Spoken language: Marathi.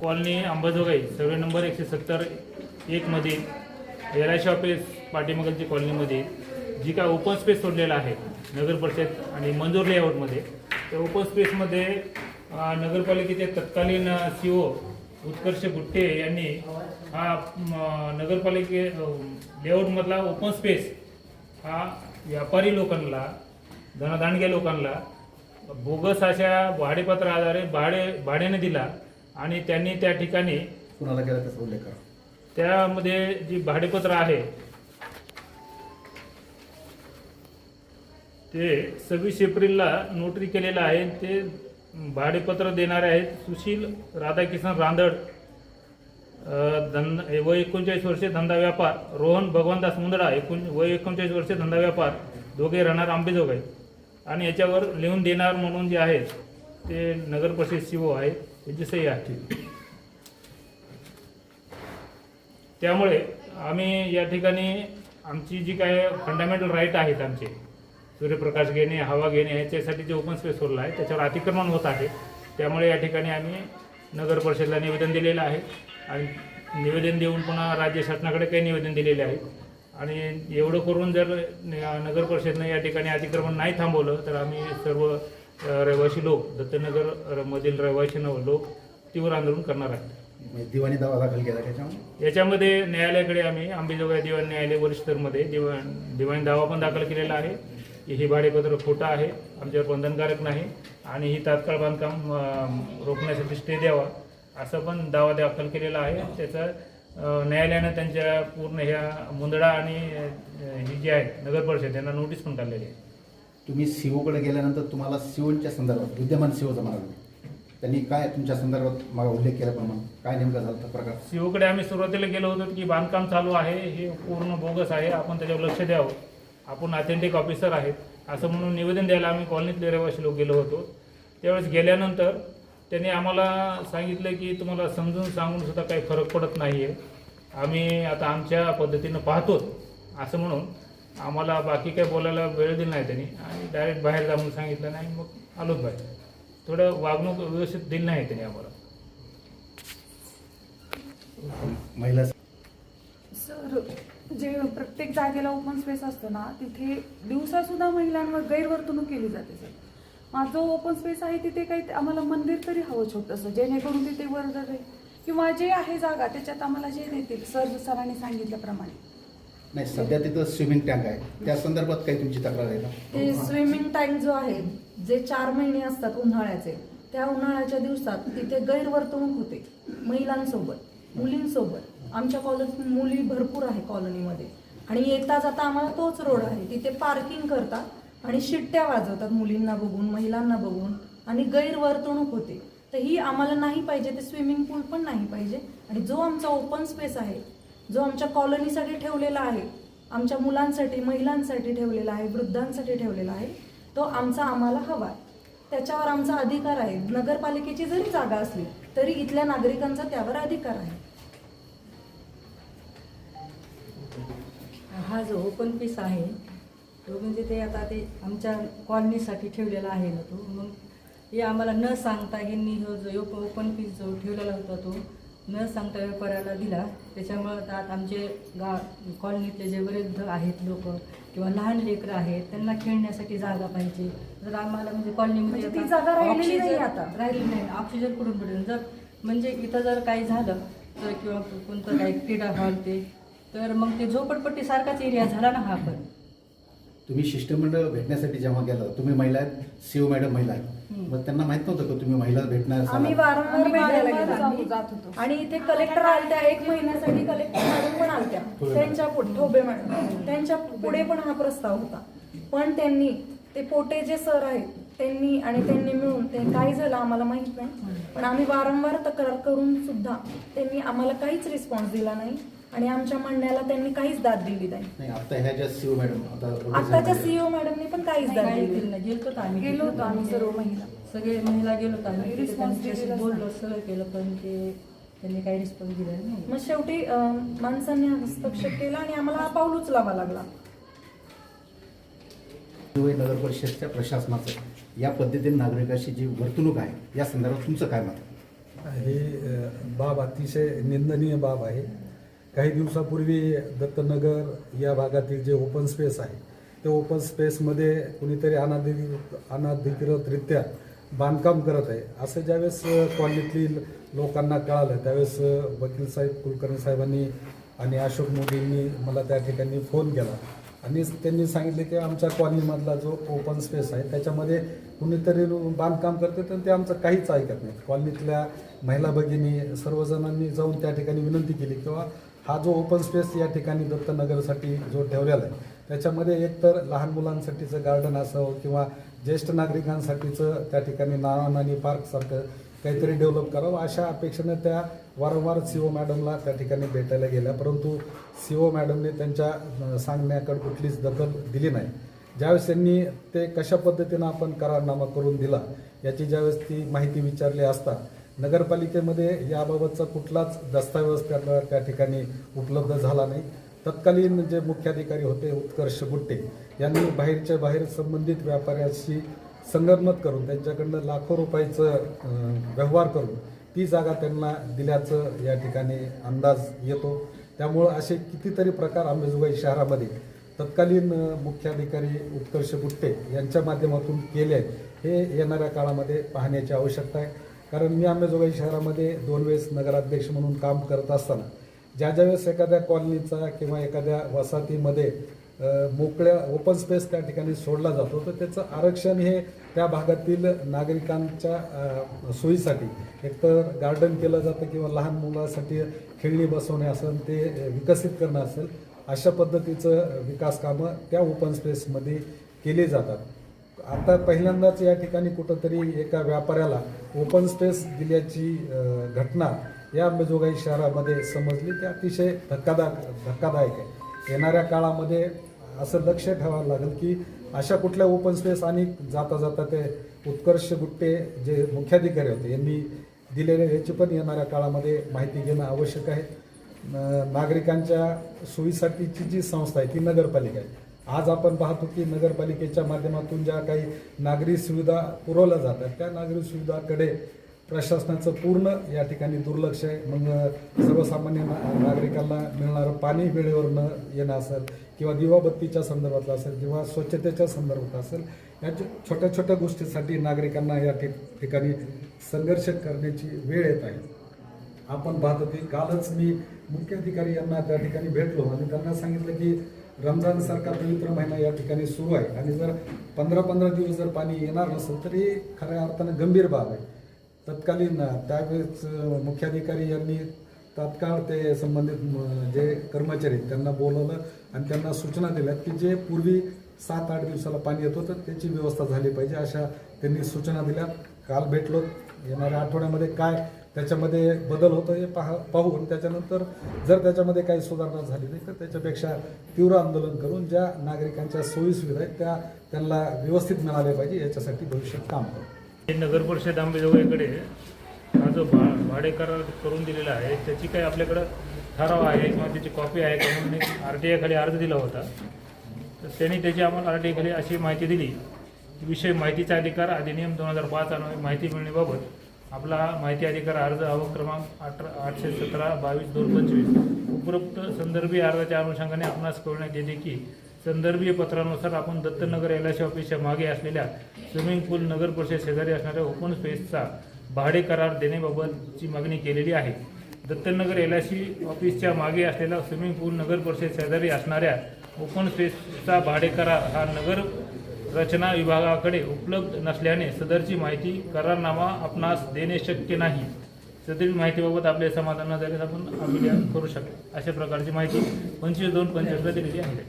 कॉलनी अंबाजोगाई सर्वे नंबर एकशे सत्तर एकमधील एल आय सी ऑफिस पाठीमागलची कॉलनीमध्ये जी काय ओपन स्पेस सोडलेला आहे नगर परिषद आणि मंजूर लेआउटमध्ये त्या ओपन स्पेसमध्ये नगरपालिकेचे तत्कालीन सी ओ उत्कर्ष गुट्टे यांनी हा नगरपालिके लेआउटमधला ओपन स्पेस हा व्यापारी लोकांना धनदांडग्या लोकांना बोगस अशा भाडेपत्र आधारे भाडे भाड्याने दिला. आणि त्यांनी त्या ठिकाणी कुणाला केला त्याचा उल्लेख करा. त्यामध्ये जी भाडेपत्र आहे ते सव्वीस एप्रिलला नोटरी केलेलं आहे. ते भाडेपत्र देणारे आहेत सुशील राधाकिशन रांदड धंदा वय एकोणचाळीस वर्षे धंदा व्यापार रोहन भगवानदास मुंदडा एकूण वय एकोणचाळीस वर्षे धंदा व्यापार दोघे राहणार आंबेजोगाई. आणि याच्यावर लिहून देणार म्हणून जे आहेत ते नगर परिषद सीओ आहे त्यांची सही असतील त्यामुळे आम्ही या ठिकाणी आमची जी काय फंडामेंटल राईट आहेत आमचे सूर्यप्रकाश घेणे हवा घेणे ह्याच्यासाठी जे ओपन स्पेस सोडला आहे त्याच्यावर अतिक्रमण होत आहे. त्यामुळे या ठिकाणी आम्ही नगर परिषदेला निवेदन दिलेलं आहे. आणि निवेदन देऊन पुन्हा राज्य शासनाकडे काही निवेदन दिलेले आहे आणि एवढं करून जर नगर परिषदनं या ठिकाणी अतिक्रमण नाही थांबवलं तर आम्ही सर्व रहिवासी लोक दत्तनगर मधील रहिवासी लोक तीव्र आंदोलन करणार आहेत. म्हणजे दिवाणी दावा दाखल केला त्याच्यामुळे याच्यामध्ये न्यायालयाकडे आम्ही अंबेजोगाई दिवाण न्यायालय वरिष्ठमध्ये दिवाण दिवाणी दावा पण दाखल केलेला आहे. की हे भाडेपत्र खोटं आहे आमच्यावर बंधनकारक नाही आणि ही तात्काळ बांधकाम रोखण्यासाठी स्टे द्यावा असं पण दावा दाखल केलेला आहे. त्याचा न्यायालयानं त्यांच्या पूर्ण ह्या मुंदडा आणि ही जी आहे नगर परिषद यांना नोटीस पण काढलेली आहे. तुम्ही सीओकडे गेल्यानंतर तुम्हाला सीओच्या संदर्भात विद्यमान सीओचा म्हणाला त्यांनी काय तुमच्या संदर्भात मला उल्लेख केल्याप्रमाणे काय नेमका झाला होता प्रकार? सीओकडे आम्ही सुरुवातीला गेलो होतो की बांधकाम चालू आहे हे पूर्ण बोगस आहे आपण त्याच्यावर लक्ष द्यावं. आपण अथेंटिक ऑफिसर आहेत. असं म्हणून निवेदन द्यायला आम्ही कॉलनीतले रहिवासी लोक गेलो होतो. त्यावेळेस गेल्यानंतर त्यांनी आम्हाला सांगितलं की तुम्हाला समजून सांगून सुद्धा काही फरक पडत नाही आहे आम्ही आता आमच्या पद्धतीनं पाहतो असं म्हणून आम्हाला बाकी काही बोलायला वेळ दिला नाही त्यांनी. आणि डायरेक्ट बाहेर जा म्हणून सांगितलं नाही मग आलोच बाहेर. थोडं वागणूक व्यवस्थित दिली नाही त्यांनी आम्हाला. महिला सर जे प्रत्येक जागेला ओपन स्पेस असतं ना तिथे दिवसा सुद्धा महिलांवर गैरवर्तणूक केली जाते सर. माझं जो ओपन स्पेस आहे तिथे काही आम्हाला मंदिर तरी हवं छोटंसं जेणेकरून तिथे वर्दळ किंवा जे आहे जागा त्याच्यात आम्हाला जे देतील सर सरांनी सांगितल्याप्रमाणे. नाही सध्या तिथं स्विमिंग टँक आहे. त्या संदर्भात काही तुमची तक्रार आहे का? ते स्विमिंग टँक जो आहे जे चार महिने असतात उन्हाळ्याचे त्या उन्हाळ्याच्या दिवसात तिथे गैरवर्तणूक होते महिलांसोबत मुलींसोबत. आमच्या कॉलेज मुली भरपूर आहे कॉलनीमध्ये आणि येता जाता आम्हाला तोच रोड आहे. तिथे पार्किंग करतात आणि शिट्ट्या वाजवतात मुलींना बघून महिलांना बघून. आणि गैरवर्तणूक होते. तर ही आम्हाला नाही पाहिजे ते स्विमिंग पूल पण नाही पाहिजे. आणि जो आमचा ओपन स्पेस आहे जो आमच्या कॉलनीसाठी ठेवलेला आहे आमच्या मुलांसाठी महिलांसाठी ठेवलेला आहे वृद्धांसाठी ठेवलेला आहे तो आमचा आम्हाला हवा आहे. त्याच्यावर आमचा अधिकार आहे. नगरपालिकेची जरी जागा असली तरी इथल्या नागरिकांचा त्यावर अधिकार आहे. हा जो ओपन पीस आहे तो म्हणजे ते आता ते आमच्या कॉलनीसाठी ठेवलेला आहे ना तो. मग हे आम्हाला न सांगता ह्यांनी हो जो ओपन पीस जो ठेवलेला होता तो न सांगता व्यापाऱ्याला दिला. त्याच्यामुळं आता आमचे गा कॉलनीतले जे वृद्ध आहेत लोक किंवा लहान लेकरं आहेत त्यांना खेळण्यासाठी जागा पाहिजे. जर आम्हाला म्हणजे कॉलनीमध्ये म्हणजे ती आता जागा राहिलेली नाही आता. राहिली नाही. ऑक्सिजन कुठून भेटेल जर म्हणजे इथं जर काही झालं तर किंवा कोणतं काही क्रीडा हॉल ते तर मग ते झोपडपट्टी सारखाच एरिया झाला ना हा पण. तुम्ही शिष्टमंडळ भेटण्यासाठी जेव्हा गेला तुम्ही महिला आहेत सीओ मॅडम महिला आहेत. मग त्यांना माहीत नव्हतं का तुम्ही महिला भेटणार असाल? वारंवार भेटायला गेलो. जात होतो. आणि इथे कलेक्टर आलत्या एक महिन्यासाठी कलेक्टर मॅडम पण आलत्या त्यांच्या पुढे ठोबे मॅडम त्यांच्या पुढे पण हा प्रस्ताव होता पण त्यांनी ते पोटे जे सर आहेत त्यांनी आणि त्यांनी मिळून ते काय झालं आम्हाला माहीत नाही पण आम्ही वारंवार तक्रार करून सुद्धा त्यांनी आम्हाला काहीच रिस्पॉन्स दिला नाही आणि आमच्या म्हणण्याला त्यांनी काहीच दाद दिली नाही. नाही आता ह्या ज्या सीओ मॅडम आता आताच्या सीईओ मॅडमने पण काहीच दाद काही दिली नाही. गेलो होतो आम्ही गेलो होतो आम्ही सर्व महिला. सगळे महिला गेलो होतो आम्ही. काही तिथे response त्यांच्याशी दिलेलाच बोललो सगळं केलं पण ते त्यांनी काही रिस्पॉन्स दिला नाही. मग शेवटी अं, माणसांनी हस्तक्षेप केला आणि आम्हाला हा पाऊल उचलावा लागला. नगर परिषदच्या प्रशासनाचं या पद्धतीने नागरिकाशी जी वर्तणूक आहे या संदर्भात तुमचं काय मत आहे? ही अ, बाब अतिशय निंदनीय बाब आहे. काही दिवसापूर्वी दत्तनगर या भागातील जे ओपन स्पेस आहे ते ओपन स्पेसमध्ये कुणीतरी अनाधिकृत अनाधिकृतरित्या बांधकाम करत आहे. असं ज्यावेळेस कॉलनीतील लोकांना कळालं त्यावेळेस वकील साहेब कुलकर्णी साहेबांनी आणि अशोक मोदींनी मला त्या ठिकाणी फोन केला. आणि त्यांनी सांगितले की आमच्या कॉलनीमधला जो ओपन स्पेस आहे त्याच्यामध्ये कुणीतरी बांधकाम करते तर ते आमचं काहीच ऐकत नाही. कॉलनीतल्या महिला भगिनी सर्वजणांनी जाऊन त्या ठिकाणी विनंती केली किंवा हा जो ओपन स्पेस या ठिकाणी दत्तनगरसाठी जो ठेवलेला आहे त्याच्यामध्ये एकतर लहान मुलांसाठीचं गार्डन असावं किंवा ज्येष्ठ नागरिकांसाठीचं त्या ठिकाणी नानानानी पार्कसारखं काहीतरी डेव्हलप करावं अशा अपेक्षेनं त्या वारंवार सी ओ मॅडमला त्या ठिकाणी भेटायला गेल्या. परंतु सी ओ मॅडमने त्यांच्या सांगण्याकडे कुठलीच दखल दिली नाही. ज्यावेळेस त्यांनी ते कशा पद्धतीनं आपण करारनामा करून दिला याची ज्यावेळेस ती माहिती विचारली असता नगरपालिकेमध्ये याबाबतचा कुठलाच दस्तावेज त्यांना त्या ठिकाणी उपलब्ध झाला नाही. तत्कालीन जे मुख्याधिकारी होते उत्कर्ष गुट्टे यांनी बाहेरच्या बाहेर संबंधित व्यापाऱ्याशी संगनमत करून त्यांच्याकडनं लाखो रुपयाचं व्यवहार करून ती जागा त्यांना दिल्याचं या ठिकाणी अंदाज येतो. त्यामुळं असे कितीतरी प्रकार अंबेजोगाई शहरामध्ये तत्कालीन मुख्याधिकारी उत्कर्ष गुट्टे यांच्या माध्यमातून केले आहेत. हे येणाऱ्या काळामध्ये पाहण्याची आवश्यकता आहे. कारण मी आंबेजोगाई शहरामध्ये दोन वेळेस नगराध्यक्ष म्हणून काम करत असताना ज्या ज्या वेळेस एखाद्या कॉलनीचा किंवा एखाद्या वसाहतीमध्ये मोकळ्या ओपन स्पेस त्या ठिकाणी सोडला जातो तर त्याचं आरक्षण हे त्या भागातील नागरिकांच्या सोयीसाठी एकतर गार्डन केलं जातं किंवा लहान मुलासाठी खेळणी बसवणे असेल ते विकसित करणं असेल अशा पद्धतीचं विकास कामं त्या ओपन स्पेसमध्ये केली जातात. आता पहिल्यांदाच या ठिकाणी कुठंतरी एका व्यापाऱ्याला ओपन स्पेस दिल्याची घटना या अंबेजोगाई शहरामध्ये समजली. ते अतिशय धक्कादायक धक्कादायक आहे. येणाऱ्या काळामध्ये असं लक्ष ठेवावं लागेल की अशा कुठल्या ओपन स्पेस आणि जाता जाता ते उत्कर्ष गुट्टे जे मुख्याधिकारी होते यांनी दिलेले याची पण येणाऱ्या काळामध्ये माहिती घेणं आवश्यक आहे. नागरिकांच्या सोयीसाठीची जी संस्था आहे ती नगरपालिका आहे. आज आपण पाहतो की नगरपालिकेच्या माध्यमातून ज्या काही नागरी सुविधा पुरवल्या जातात त्या नागरी सुविधाकडे प्रशासनाचं पूर्ण या ठिकाणी दुर्लक्ष आहे. मग सर्वसामान्य नागरिकांना मिळणारं पाणी वेळेवर न येणं असेल किंवा दिवाबत्तीच्या संदर्भातलं असेल किंवा स्वच्छतेच्या संदर्भात असेल या छोट्या छोट्या गोष्टीसाठी नागरिकांना या ठिक- ठिकाणी संघर्ष करण्याची वेळ येत आहे. आपण पाहतो की कालच मी मुख्य अधिकारी यांना त्या ठिकाणी भेटलो आणि त्यांना सांगितलं की रमजान सारखा पवित्र महिना या ठिकाणी सुरू आहे. आणि जर पंधरा पंधरा दिवस जर पाणी येणार नसेल तरी खऱ्या अर्थानं गंभीर बाब आहे. तत्कालीन त्यावेळेस मुख्याधिकारी यांनी तात्काळ ते संबंधित म, जे कर्मचारी आहेत, त्यांना बोलवलं आणि त्यांना सूचना दिल्या की जे पूर्वी सात आठ दिवसाला पाणी येत तर त्याची व्यवस्था झाली पाहिजे अशा त्यांनी सूचना दिल्या. काल भेटलो येणाऱ्या आठवड्यामध्ये काय त्याच्यामध्ये बदल होतो हे पाहा पाहू. आणि त्याच्यानंतर जर त्याच्यामध्ये काही सुधारणा झाली नाही तर त्याच्यापेक्षा तीव्र आंदोलन करून ज्या नागरिकांच्या सोयीसुविधा आहेत त्या त्यांना व्यवस्थित मिळाल्या पाहिजे याच्यासाठी भविष्यात काम करू. हे नगर परिषद आंबेजोगाईकडे हा जो भा भाडे करार करून दिलेला आहे त्याची काही आपल्याकडं ठराव आहे किंवा त्याची कॉपी आहे का म्हणून आर टी आयखाली अर्ज दिला होता. तर त्यांनी त्याची आम्हाला आर टी आयखाली अशी माहिती दिली. विषय माहितीचा अधिकार अधिनियम दोन हजार पाच अन्वये माहिती मिळण्याबाबत आपला माहिती अधिकार अर्ज आवक क्रमांक अठरा आठशे सतरा बावीस दोन पंचवीस. उपरोक्त संदर्भीय अर्जाच्या अनुषंगाने आपणास कळवण्यात येते की संदर्भीय पत्रानुसार आपण दत्तनगर एल आय सी ऑफिसच्या मागे असलेल्या स्विमिंग पूल नगर परिषद शेजारी असणाऱ्या ओपन स्पेसचा भाडे करार देण्याबाबतची मागणी केलेली आहे. दत्तनगर एल आय सी ऑफिसच्या मागे असलेला स्विमिंग पूल नगर परिषद शेजारी असणाऱ्या ओपन स्पेसचा भाडे करार हा नगर रचना विभागाकडे उपलब्ध नसल्याने सदरची माहिती करारनामा आपणास देणे शक्य नाही. सदरील माहितीबाबत आपले समाधान झाल्यास आपण अभियान करू शकतो. अशा प्रकारची माहिती पंचवीस दोन पंचवीसला दिलेली आहे